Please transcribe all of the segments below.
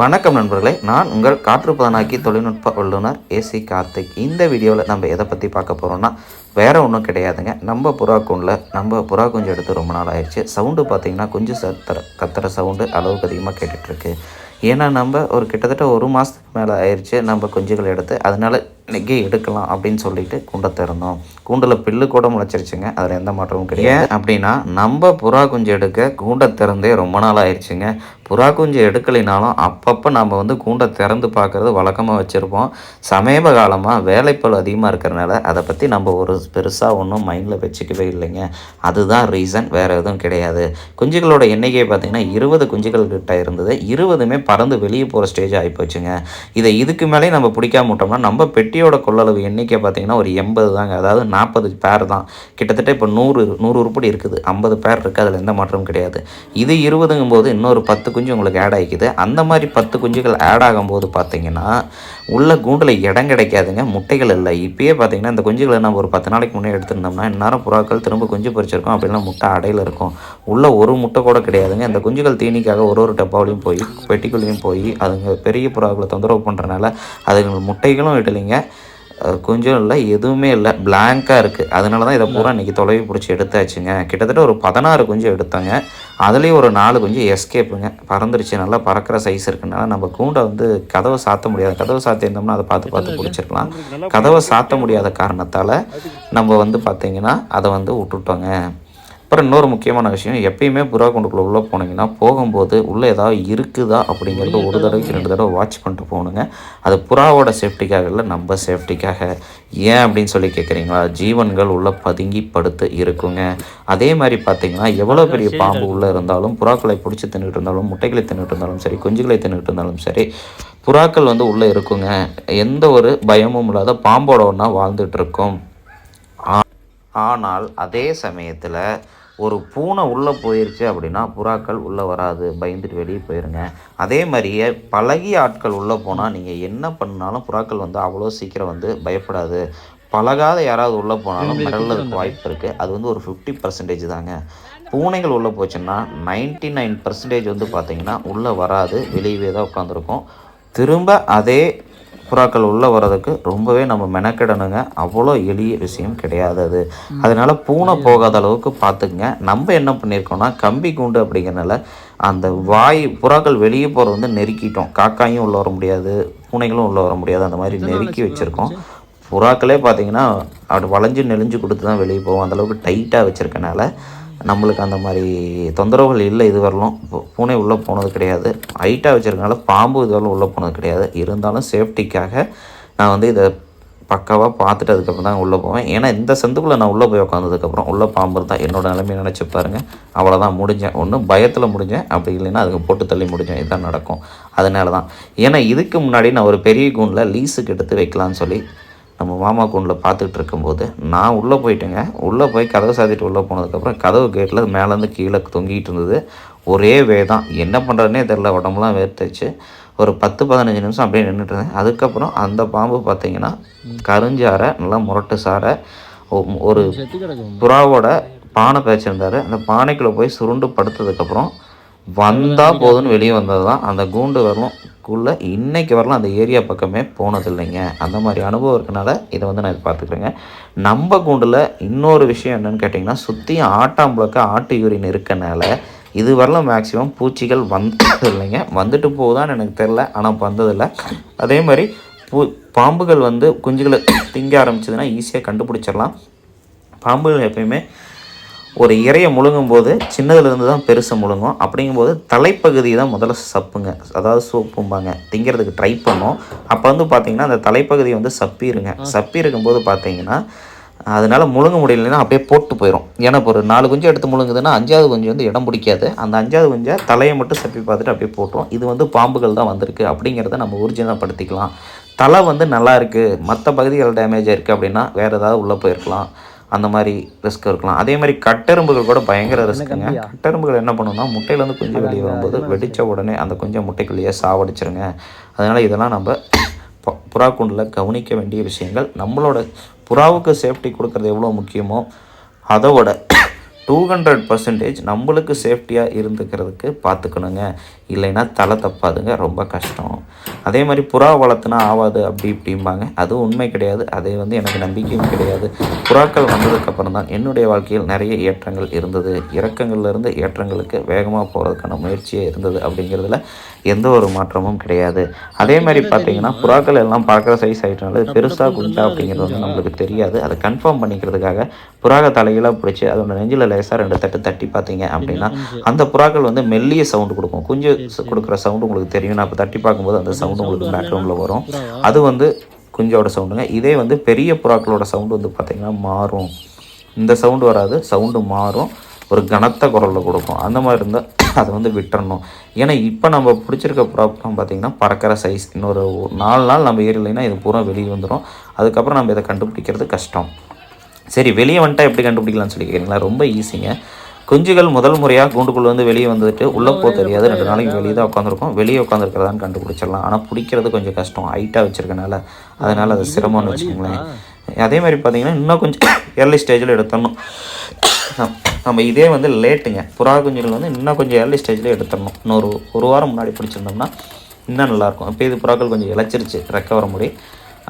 வணக்கம் நண்பர்களே நான் உங்கள் காற்றுப்பதனாக்கி தொழில்நுட்ப வல்லுநர் ஏசி கார்த்திக். இந்த வீடியோவில் நம்ம எதை பற்றி பார்க்க போகிறோம்னா வேறு ஒன்றும் கிடையாதுங்க. நம்ம புறா கூண்டில் நம்ம புறா குஞ்சு எடுத்து ரொம்ப நாள் ஆயிடுச்சு. சவுண்டு பார்த்திங்கன்னா கொஞ்சம் சத்துற கத்துற சவுண்டு அளவுக்கு அதிகமாக கேட்டுட்ருக்கு ஏன்னா நம்ம ஒரு கிட்டத்தட்ட ஒரு மாதத்துக்கு மேலே ஆயிடுச்சு நம்ம குஞ்சுகள் எடுத்து அதனால் இன்னைக்கு எடுக்கலாம் அப்படின்னு சொல்லிட்டு கூண்டை திறந்தோம் கூண்டில் பில்லு கூட முளைச்சிருச்சுங்க. அதில் எந்த மாற்றமும் கிடையாது. அப்படின்னா நம்ம புறா குஞ்சு எடுக்க கூண்டை திறந்தே ரொம்ப நாள் ஆயிடுச்சுங்க புறா குஞ்சு எடுக்கலைனாலும் அப்பப்போ நம்ம வந்து கூண்டை திறந்து பார்க்குறது வழக்கமாக வச்சுருப்போம். சமீப காலமாக வேலைப்பளு அதிகமாக இருக்கிறனால அதை பற்றி நம்ம ஒரு பெருசாக ஒன்றும் மைண்டில் வச்சுக்கவே இல்லைங்க. அதுதான் ரீசன் வேறு எதுவும் கிடையாது. குஞ்சுகளோட எண்ணிக்கை பார்த்திங்கன்னா இருபது குஞ்சுகள் கிட்ட இருந்தது. இருபதுமே பறந்து வெளியே போகிற ஸ்டேஜ் ஆகிப்போச்சுங்க இதை இதுக்கு மேலே நம்ம பிடிக்காம விட்டோம்னா நம்ம பெட்டியோட கொள்ளளவு எண்ணிக்கை பார்த்திங்கன்னா ஒரு எண்பது தாங்க. அதாவது நாற்பது பேர் தான். கிட்டத்தட்ட இப்போ நூறு நூறு உருப்படி இருக்குது. ஐம்பது பேர் இருக்குது. அதில் எந்த மாற்றமும் கிடையாது. இது இருபதுங்கும் போது இன்னொரு பத்து குஞ்சு உங்களுக்கு ஆட் ஆகிக்குது அந்த மாதிரி பத்து குஞ்சுகள் ஆட் ஆகும்போது பார்த்தீங்கன்னா உள்ளே கூண்டில் இடம் கிடைக்காதுங்க. முட்டைகள் இல்லை. இப்போயே பார்த்தீங்கன்னா இந்த குஞ்சுகளை நம்ம ஒரு பத்து நாளைக்கு முன்னே எடுத்திருந்தோம்னா இந்நேரம் புறாக்கள் திரும்ப குஞ்சு பறிச்சிருக்கோம் அப்படின்னா முட்டை அடையில் இருக்கும். உள்ள ஒரு முட்டை கூட கிடையாதுங்க. இந்த குஞ்சுகள் தீனிக்காக ஒரு ஒரு டப்பாவிலையும் போய் பெட்டிக்குள்ளேயும் போய் அதுங்க பெரிய புறாக்களை தொந்தரவு பண்ணுறனால அதுங்க முட்டைகளும் இடலைங்க. கொஞ்சம் இல்லை எதுவுமே இல்லை. பிளாங்காக இருக்குது அதனால தான் இதை பூரா இன்றைக்கி தொலைவி பிடிச்சி எடுத்தாச்சுங்க. கிட்டத்தட்ட ஒரு பதினாறு குஞ்சு எடுத்தாங்க. அதுலேயும் ஒரு நாலு குஞ்சு எஸ்கேப்புங்க பறந்துருச்சு. நல்லா பறக்கிற சைஸ் இருக்குனால நம்ம கூண்டை வந்து கதவை சாத்த முடியாது. கதவை சாத்தியிருந்தோம்னா அதை பார்த்து பார்த்து பிடிச்சிருக்கலாம். கதவை சாத்த முடியாத காரணத்தால் நம்ம வந்து பார்த்திங்கன்னா அதை வந்து விட்டுட்டோங்க. அப்புறம் இன்னொரு முக்கியமான விஷயம் எப்பயுமே புறா குண்டுக்குள்ளே உள்ளே போனீங்கன்னா போகும்போது உள்ளே ஏதாவது இருக்குதா அப்படிங்கிறத ஒரு தடவைக்கு ரெண்டு தடவை வாட்ச் பண்ணிட்டு போகணுங்க. அது புறாவோட சேஃப்டிக்காக இல்லை நம்ம சேஃப்டிக்காக ஏன் அப்படின்னு சொல்லி கேட்குறீங்களா ஜீவன்கள் உள்ளே பதுங்கி படுத்து இருக்குங்க. அதே மாதிரி பார்த்தீங்கன்னா எவ்வளோ பெரிய பாம்பு உள்ளே இருந்தாலும் புறாக்களை பிடிச்சி தின்னுட்டு இருந்தாலும் முட்டைகளை தின்னுட்டு இருந்தாலும் சரி குஞ்சுகளை தின்னுட்டு இருந்தாலும் சரி புறாக்கள் வந்து உள்ளே இருக்குங்க. எந்த ஒரு பயமும் இல்லாத பாம்போட ஒன்றா வாழ்ந்துட்டு இருக்கும். ஆனால் அதே சமயத்தில் ஒரு பூனை உள்ளே போயிருச்சு அப்படின்னா புறாக்கள் உள்ளே வராது. பயந்துட்டு வெளியே போயிருங்க. அதே மாதிரியே பழகிய ஆட்கள் உள்ளே போனால் நீங்கள் என்ன பண்ணாலும் புறாக்கள் வந்து அவ்வளோ சீக்கிரம் வந்து பயப்படாது. பழகாத யாராவது உள்ளே போனாலும் மிரளதுக்கு வாய்ப்பு இருக்குது அது வந்து ஒரு ஃபிஃப்டி பர்சன்டேஜ் தாங்க. பூனைகள் உள்ளே போச்சுன்னா நைன்ட்டி நைன் பர்சன்டேஜ் வந்து பார்த்திங்கன்னா உள்ளே வராது. வெளியவே தான் உட்காந்துருக்கும் திரும்ப அதே புறாக்கள் உள்ளே வர்றதுக்கு ரொம்பவே நம்ம மெனக்கிடணுங்க. அவ்வளோ எளிய விஷயம் கிடையாது அது அதனால் பூனை போகாத அளவுக்கு பார்த்துக்குங்க. நம்ம என்ன பண்ணியிருக்கோம்னா கம்பி கூண்டு அப்படிங்கிறனால அந்த வாய் புறாக்கள் வெளியே போகிற வந்து நெருக்கிட்டோம். காக்காயும் உள்ளே வர முடியாது பூனைகளும் உள்ளே வர முடியாது. அந்த மாதிரி நெருக்கி வச்சுருக்கோம். புறாக்களே பார்த்தீங்கன்னா அப்படி வளைஞ்சு நெளிஞ்சு கொடுத்து தான் வெளியே போவோம். அந்தளவுக்கு டைட்டாக வச்சுருக்கனால நம்மளுக்கு அந்த மாதிரி தொந்தரவுகள் இல்லை இது வரலும் பூனை உள்ளே போனது கிடையாது. ஹைட்டாக வச்சுருக்கனால பாம்பு இதுவரை உள்ளே போனது கிடையாது. இருந்தாலும் சேஃப்டிக்காக நான் வந்து இதை பக்காவாக பார்த்துட்டு அதுக்கப்புறம் தான் உள்ளே போவேன். ஏன்னா இந்த சந்துக்குள்ளே நான் உள்ளே போய் உட்காந்ததுக்கப்புறம் உள்ளே பாம்பு தான் என்னோடய நிலைமையை நினச்சி பாருங்கள் அவ்வளோதான் முடிஞ்சேன். ஒன்று பயத்தில் முடிஞ்சேன். அப்படி இல்லைன்னா அதுக்கு போட்டு தள்ளி முடிஞ்சேன். இதுதான் நடக்கும். அதனால தான் ஏன்னா இதுக்கு முன்னாடி நான் ஒரு பெரிய கூண்டில் லீஸுக்கு எடுத்து வைக்கலான்னு சொல்லி நம்ம மாமா கூண்டில் பார்த்துட்டு இருக்கும்போது நான் உள்ளே போயிட்டேங்க. உள்ளே போய் கதவை சாத்திட்டு உள்ளே போனதுக்கப்புறம் கதவு கேட்டில் மேலேருந்து கீழே தொங்கிட்டு இருந்தது. ஒரே வே தான். என்ன பண்ணுறதுனே தெரில உடம்புலாம் வேர்த்துச்சு ஒரு பத்து பதினஞ்சு நிமிஷம் அப்படியே நின்றுட்டு இருந்தேன். அதுக்கப்புறம் அந்த பாம்பு பார்த்தீங்கன்னா கருஞ்சாரை நல்லா முரட்டு சாரை ஒரு புறாவோட பானை பேச்சிருந்தாரு. அந்த பானைக்குள்ளே போய் சுருண்டு படுத்ததுக்கப்புறம் வந்தால் போதும்னு வெளியே வந்தது தான் அந்த கூண்டு வரலும் ஸ்கூலில் இன்றைக்கி வரலாம் அந்த ஏரியா பக்கமே போனதில்லைங்க. அந்த மாதிரி அனுபவம் இருக்கனால இதை வந்து நான் பார்த்துக்கிறேங்க. நம்ம கூண்டில் இன்னொரு விஷயம் என்னென்னு கேட்டிங்கன்னா சுற்றியும் ஆட்டாம்புழக்க ஆட்டு யூரின் இருக்கனால இது வரலாம் மேக்ஸிமம் பூச்சிகள் வந்தது இல்லைங்க வந்துட்டு போகுதான்னு எனக்கு தெரில ஆனால் வந்ததில்லை. அதே மாதிரி பூ பாம்புகள் வந்து குஞ்சுகளை திங்க ஆரம்பிச்சதுன்னா ஈஸியாக கண்டுபிடிச்சிடலாம். பாம்புகள் எப்பயுமே ஒரு இறையை முழுங்கும் போது சின்னதுலேருந்து தான் பெருசை முழுங்கும். அப்படிங்கும்போது தலைப்பகுதி தான் முதல்ல சப்புங்க. அதாவது சோப்பும்பாங்க திங்கிறதுக்கு ட்ரை பண்ணோம். அப்போ வந்து பார்த்தீங்கன்னா அந்த தலைப்பகுதி வந்து சப்பிருங்க. சப்பி இருக்கும்போது பார்த்தீங்கன்னா அதனால முழுங்க முடியலைன்னா அப்படியே போட்டு போயிடும் ஏன்னா இப்போ ஒரு நாலு குஞ்சு எடுத்து முழுங்குதுன்னா அஞ்சாவது குஞ்சு வந்து இடம் பிடிக்காது. அந்த அஞ்சாவது குஞ்சை தலையை மட்டும் சப்பி பார்த்துட்டு அப்படியே போட்டுரும். இது வந்து பாம்புகள் தான் வந்திருக்கு. அப்படிங்கிறத நம்ம ஊர்ஜினப்படுத்திக்கலாம் தலை வந்து நல்லா இருக்குது மற்ற பகுதிகள் டேமேஜ் இருக்குது அப்படின்னா வேறு ஏதாவது உள்ளே போயிருக்கலாம். அந்த மாதிரி ரிஸ்க் இருக்கலாம். அதே மாதிரி கட்டெரும்புகள் கூட பயங்கர ரிஸ்க்குங்க கட்டெரும்புகள் என்ன பண்ணுன்னா முட்டையிலேருந்து குஞ்சு வெளியே வரும்போது வெடித்த உடனே அந்த குஞ்சை முட்டைக்குள்ளேயே சாவடிச்சிருங்க. அதனால் இதெல்லாம் நம்ம புறா கூண்டில் கவனிக்க வேண்டிய விஷயங்கள். நம்மளோட புறாவுக்கு சேஃப்டி கொடுக்கறது எவ்வளோ முக்கியமோ அதோட டூ ஹண்ட்ரட் பர்சன்டேஜ் நம்மளுக்கு சேஃப்டியாக இருந்துக்கிறதுக்கு பார்த்துக்கணுங்க இல்லைன்னா தலை தப்பாதுங்க ரொம்ப கஷ்டம். அதே மாதிரி புறா வளர்த்துனா ஆகாது அப்படி இப்படிம்பாங்க. அதுவும் உண்மை கிடையாது. அதே வந்து எனக்கு நம்பிக்கையும் கிடையாது. புறாக்கள் வந்ததுக்கப்புறம் தான் என்னுடைய வாழ்க்கையில் நிறைய ஏற்றங்கள் இருந்தது. இறக்கங்கள்லேருந்து ஏற்றங்களுக்கு வேகமாக போகிறதுக்கான முயற்சியே இருந்தது அப்படிங்கிறதுல எந்த ஒரு மாற்றமும் கிடையாது. அதே மாதிரி பார்த்தீங்கன்னா புறாக்கள் எல்லாம் பார்க்குற சைஸ் ஆகிட்டனால பெருசாக குஞ்சா அப்படிங்கிறது வந்து நம்மளுக்கு தெரியாது. அதை கன்ஃபார்ம் பண்ணிக்கிறதுக்காக புறாக தலையில பிடிச்சி அதோட நெஞ்சில் லேசாக ரெண்டு தட்டு தட்டி பார்த்தீங்க அப்படின்னா அந்த புறாக்கள் வந்து மெல்லிய சவுண்டு கொடுக்கும். குஞ்சு கொடுக்குற சவுண்டு உங்களுக்கு தெரியும். நான் இப்போ தட்டி பார்க்கும்போது அந்த சவுண்டு உங்களுக்கு பேக்ரவுண்டில் வரும். அது வந்து குஞ்சோட சவுண்டுங்க இதே வந்து பெரிய புறாக்களோட சவுண்டு வந்து பார்த்திங்கன்னா மாறும். இந்த சவுண்டு வராது சவுண்டு மாறும். ஒரு கனத்த குரலில் கொடுக்கும். அந்த மாதிரி இருந்தால் அதை வந்து விட்டுறணும். ஏன்னா இப்போ நம்ம பிடிச்சிருக்க ப்ராப்ளம் பார்த்திங்கன்னா பறக்கிற சைஸ் இன்னொரு ஒரு நாலு நாள் நம்ம ஏறலைன்னா இது பூரா வெளியே வந்துடும் அதுக்கப்புறம் நம்ம இதை கண்டுபிடிக்கிறது கஷ்டம். சரி வெளியே வந்துட்டா எப்படி கண்டுபிடிக்கலாம்னு சொல்லி கேட்குறீங்களா ரொம்ப ஈஸிங்க குஞ்சுகள் முதல் முறையாக கூண்டுக்குள்ள வந்து வெளியே வந்துட்டு உள்ளே போக தெரியாது. ரெண்டு நாளைக்கு வெளியே தான் உட்காந்துருக்கும் வெளியே உட்காந்துருக்கிறதான்னு கண்டுபிடிச்சிடலாம். ஆனால் பிடிக்கிறது கொஞ்சம் கஷ்டம். ஹைட்டாக வச்சிருக்கனால. அதனால் அது சிரமம்னு வச்சுக்கோங்களேன். அதே மாதிரி பார்த்தீங்கன்னா இன்னும் கொஞ்சம் ஏர்லி ஸ்டேஜில் எடுத்துடணும் நம்- நம்ம இதே வந்து லேட்டுங்க. புறா குஞ்சுகள் வந்து இன்னும் கொஞ்சம் ஏர்லி ஸ்டேஜில் எடுத்துடணும். இன்னொரு ஒரு வாரம் முன்னாடி பிடிச்சிருந்தோம்னா இன்னும் நல்லாயிருக்கும் இப்போ இது புறாக்கள் கொஞ்சம் இழைச்சிருச்சு ரெக்கவர முடி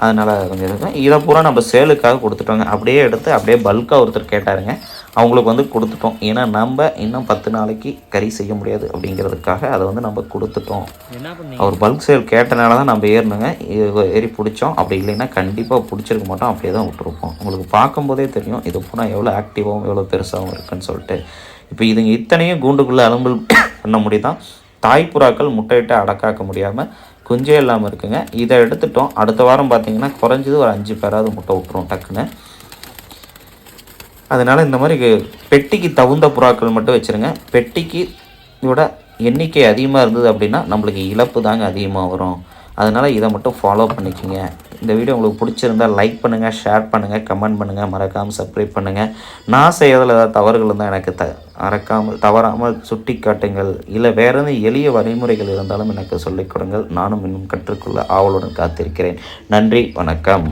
அதனால் கொஞ்சம் இருக்கும் இதை பூரா நம்ம சேலுக்காக கொடுத்துட்டோங்க. அப்படியே எடுத்து அப்படியே பல்காக ஒருத்தர் கேட்டாருங்க. அவங்களுக்கு வந்து கொடுத்துட்டோம். ஏன்னா நம்ம இன்னும் பத்து நாளைக்கு கறி செய்ய முடியாது அப்படிங்கிறதுக்காக அதை வந்து நம்ம கொடுத்துட்டோம். அவர் பல்க் சேல் கேட்டனால தான் நம்ம ஏறினோங்க ஏறி பிடிச்சோம். அப்படி இல்லைன்னா கண்டிப்பாக பிடிச்சிருக்க மாட்டோம். அப்படியே தான் விட்டுருப்போம். உங்களுக்கு பார்க்கும்போதே தெரியும் இது பூரா எவ்வளோ ஆக்டிவாகவும் எவ்வளோ பெருசாகவும் இருக்குன்னு சொல்லிட்டு. இப்போ இதுங்க இத்தனையும் கூண்டுக்குள்ளே அலம்பல் பண்ண முடியுதான் தாய்ப்புறாக்கள் முட்டையிட்டு அடக்காக்க முடியாமல் குஞ்சே இல்லாமல் இருக்குங்க. இதை எடுத்துட்டோம். அடுத்த வாரம் பார்த்தீங்கன்னா குறைஞ்சது ஒரு அஞ்சு பேராவது முட்டை விட்டுரும் டக்குன்னு. அதனால் இந்த மாதிரி பெட்டிக்கு தகுந்த புறாக்கள் மட்டும் வச்சுருங்க. பெட்டிக்கு விட எண்ணிக்கை அதிகமாக இருந்தது அப்படின்னா நம்மளுக்கு இழப்பு தாங்க அதிகமாக வரும். அதனால் இதை மட்டும் ஃபாலோ பண்ணிக்கோங்க. இந்த வீடியோ உங்களுக்கு பிடிச்சிருந்தா லைக் பண்ணுங்கள் ஷேர் பண்ணுங்கள் கமெண்ட் பண்ணுங்கள் மறக்காமல் சப்ஸ்கிரைப் பண்ணுங்கள் நான் செய்யறதில் ஏதாவது தவறுகள் இருந்தால் எனக்கு த மறக்காமல் தவறாமல் சுட்டி காட்டுங்கள் இல்லை வேறு எதுவும் எளிய வழிமுறைகள் இருந்தாலும் எனக்கு சொல்லிக் கொடுங்கள். நானும் இன்னும் கற்றுக்கொள்ள ஆவலுடன் காத்திருக்கிறேன். நன்றி வணக்கம்.